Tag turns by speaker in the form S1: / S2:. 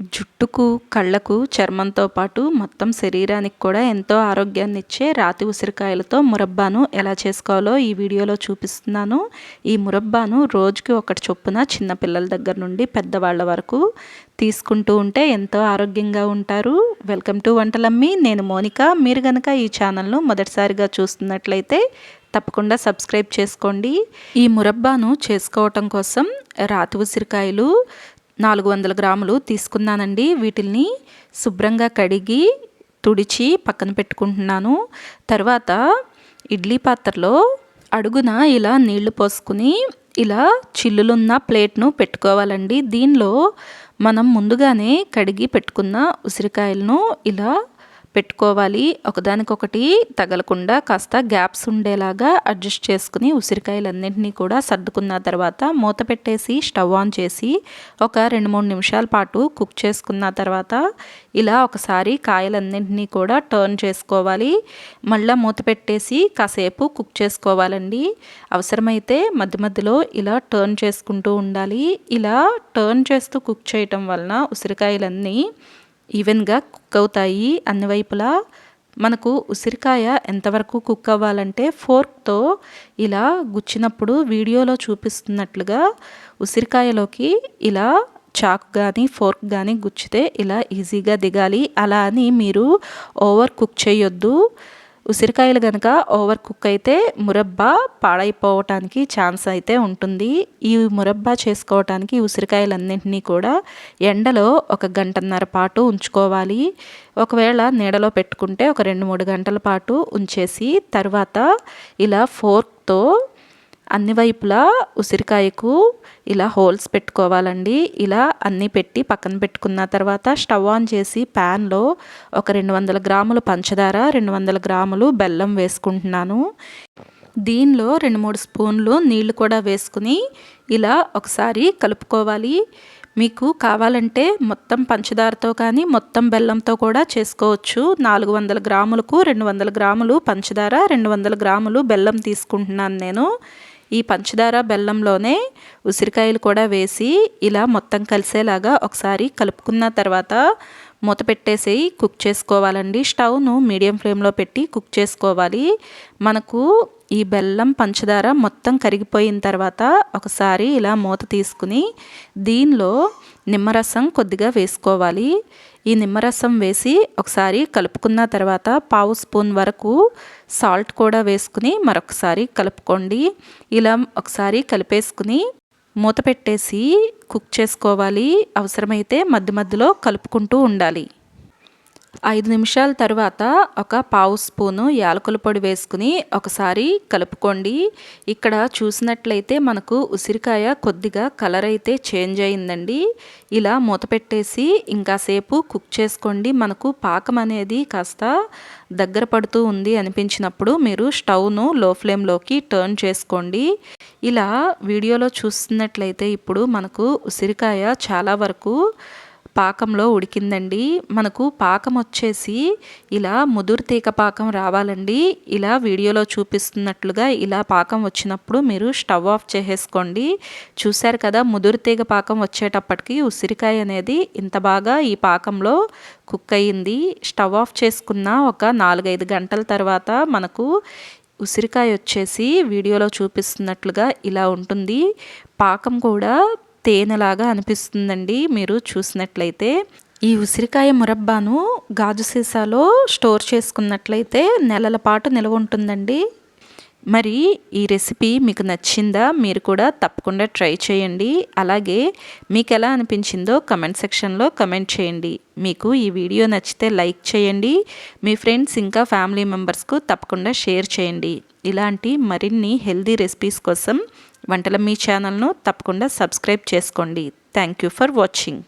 S1: జుట్టుకు కళ్ళకు చర్మంతో పాటు మొత్తం శరీరానికి కూడా ఎంతో ఆరోగ్యాన్ని ఇచ్చే రాతి ఉసిరికాయలతో మురబ్బాను ఎలా చేసుకోవాలో ఈ వీడియోలో చూపిస్తున్నాను. ఈ మురబ్బాను రోజుకి ఒకటి చొప్పున చిన్నపిల్లల దగ్గర నుండి పెద్దవాళ్ళ వరకు తీసుకుంటూ ఉంటే ఎంతో ఆరోగ్యంగా ఉంటారు. వెల్కమ్ టు వంటలమ్మి. నేను మోనిక. మీరు కనుక ఈ ఛానల్ను మొదటిసారిగా చూస్తున్నట్లయితే తప్పకుండా సబ్స్క్రైబ్ చేసుకోండి. ఈ మురబ్బాను చేసుకోవటం కోసం రాతి ఉసిరికాయలు నాలుగు వందల గ్రాములు తీసుకున్నానండి. వీటిల్ని శుభ్రంగా కడిగి తుడిచి పక్కన పెట్టుకుంటున్నాను. తర్వాత ఇడ్లీ పాత్రలో అడుగున ఇలా నీళ్ళు పోసుకుని ఇలా చిల్లులున్న ప్లేట్ను పెట్టుకోవాలండి. దీనిలో మనం ముందుగానే కడిగి పెట్టుకున్న ఉసిరికాయలను ఇలా పెట్టుకోవాలి. ఒకదానికొకటి తగలకుండా కాస్త గ్యాప్స్ ఉండేలాగా అడ్జస్ట్ చేసుకుని ఉసిరికాయలన్నింటినీ కూడా సర్దుకున్న తర్వాత మూత పెట్టేసి స్టవ్ ఆన్ చేసి ఒక రెండు మూడు నిమిషాల పాటు కుక్ చేసుకున్న తర్వాత ఇలా ఒకసారి కాయలన్నింటినీ కూడా టర్న్ చేసుకోవాలి. మళ్ళీ మూత పెట్టేసి కాసేపు కుక్ చేసుకోవాలండి. అవసరమైతే మధ్య మధ్యలో ఇలా టర్న్ చేసుకుంటూ ఉండాలి. ఇలా టర్న్ చేస్తూ కుక్ చేయటం వలన ఉసిరికాయలన్నీ ఈవెన్గా కుక్ అవుతాయి అన్ని వైపులా మనకు ఉసిరికాయ ఎంతవరకు కుక్ అవ్వాలంటే ఫోర్క్తో ఇలా గుచ్చినప్పుడు వీడియోలో చూపిస్తున్నట్లుగా ఉసిరికాయలోకి ఇలా చాకు కానీ ఫోర్క్ కానీ గుచ్చితే ఇలా ఈజీగా దిగాలి. అలా అని మీరు ఓవర్ కుక్ చేయొద్దు. ఉసిరికాయలు కనుక ఓవర్ కుక్ అయితే మురబ్బా పాడైపోవటానికి ఛాన్స్ అయితే ఉంటుంది. ఈ మురబ్బా చేసుకోవటానికి ఉసిరికాయలన్నింటినీ కూడా ఎండలో ఒక గంటన్నర పాటు ఉంచుకోవాలి. ఒకవేళ నీడలో పెట్టుకుంటే ఒక రెండు మూడు గంటల పాటు ఉంచేసి తర్వాత ఇలా ఫోర్క్తో అన్ని వైపులా ఉసిరికాయకు ఇలా హోల్స్ పెట్టుకోవాలండి. ఇలా అన్నీ పెట్టి పక్కన పెట్టుకున్న తర్వాత స్టవ్ ఆన్ చేసి ప్యాన్లో ఒక రెండు వందల గ్రాములు పంచదార రెండు వందల గ్రాములు బెల్లం వేసుకుంటున్నాను. దీనిలో రెండు మూడు స్పూన్లు నీళ్ళు కూడా వేసుకుని ఇలా ఒకసారి కలుపుకోవాలి. మీకు కావాలంటే మొత్తం పంచదారతో కానీ మొత్తం బెల్లంతో కూడా చేసుకోవచ్చు. నాలుగు వందల గ్రాములకు రెండు వందల గ్రాములు పంచదార రెండు వందల గ్రాములు బెల్లం తీసుకుంటున్నాను నేను. ఈ పంచదార బెల్లంలోనే ఉసిరికాయలు కూడా వేసి ఇలా మొత్తం కలిసేలాగా ఒకసారి కలుపుకున్న తర్వాత మూత పెట్టేసి కుక్ చేసుకోవాలండి. స్టవ్ను మీడియం ఫ్లేమ్లో పెట్టి కుక్ చేసుకోవాలి. మనకు ఈ బెల్లం పంచదార మొత్తం కరిగిపోయిన తర్వాత ఒకసారి ఇలా మూత తీసుకుని దీనిలో నిమ్మరసం కొద్దిగా వేసుకోవాలి. ఈ నిమ్మరసం వేసి ఒకసారి కలుపుకున్న తర్వాత పావు స్పూన్ వరకు సాల్ట్ కూడా వేసుకుని మరొకసారి కలుపుకోండి. ఇలా ఒకసారి కలిపేసుకుని మూత పెట్టేసి కుక్ చేసుకోవాలి. అవసరమైతే మధ్య మధ్యలో కలుపుకుంటూ ఉండాలి. ఐదు నిమిషాల తర్వాత ఒక పావు స్పూను యాలకుల పొడి వేసుకుని ఒకసారి కలుపుకోండి. ఇక్కడ చూసినట్లయితే మనకు ఉసిరికాయ కొద్దిగా కలర్ అయితే చేంజ్ అయిందండి. ఇలా మూత పెట్టేసి ఇంకాసేపు కుక్ చేసుకోండి. మనకు పాకం అనేది కాస్త దగ్గర పడుతూ ఉంది అనిపించినప్పుడు మీరు స్టవ్ను లో ఫ్లేమ్లోకి టర్న్ చేసుకోండి. ఇలా వీడియోలో చూస్తున్నట్లయితే ఇప్పుడు మనకు ఉసిరికాయ చాలా వరకు పాకంలో ఉడికిందండి. మనకు పాకం వచ్చేసి ఇలా ముదురు తీగ పాకం రావాలండి. ఇలా వీడియోలో చూపిస్తున్నట్లుగా ఇలా పాకం వచ్చినప్పుడు మీరు స్టవ్ ఆఫ్ చేసేసుకోండి. చూశారు కదా ముదురు తీగ పాకం వచ్చేటప్పటికి ఉసిరికాయ అనేది ఇంత బాగా ఈ పాకంలో కుక్ అయ్యింది స్టవ్ ఆఫ్ చేసుకున్న ఒక నాలుగైదు గంటల తర్వాత మనకు ఉసిరికాయ వచ్చేసి వీడియోలో చూపిస్తున్నట్లుగా ఇలా ఉంటుంది. పాకం కూడా తేనెలాగా అనిపిస్తుందండి మీరు చూసినట్లయితే. ఈ ఉసిరికాయ మురబ్బాను గాజు సీసాలో స్టోర్ చేసుకున్నట్లయితే నెలల పాటు నిల్వ ఉంటుందండి. మరి ఈ రెసిపీ మీకు నచ్చిందా మీరు కూడా తప్పకుండా ట్రై చేయండి. అలాగే మీకు ఎలా అనిపించిందో కమెంట్ సెక్షన్లో కమెంట్ చేయండి. మీకు ఈ వీడియో నచ్చితే లైక్ చేయండి. మీ ఫ్రెండ్స్ ఇంకా ఫ్యామిలీ మెంబర్స్కు తప్పకుండా షేర్ చేయండి. ఇలాంటి మరిన్ని హెల్దీ రెసిపీస్ కోసం వంటల మీ ఛానల్ను తప్పకుండా సబ్స్క్రైబ్ చేసుకోండి. Thank you for watching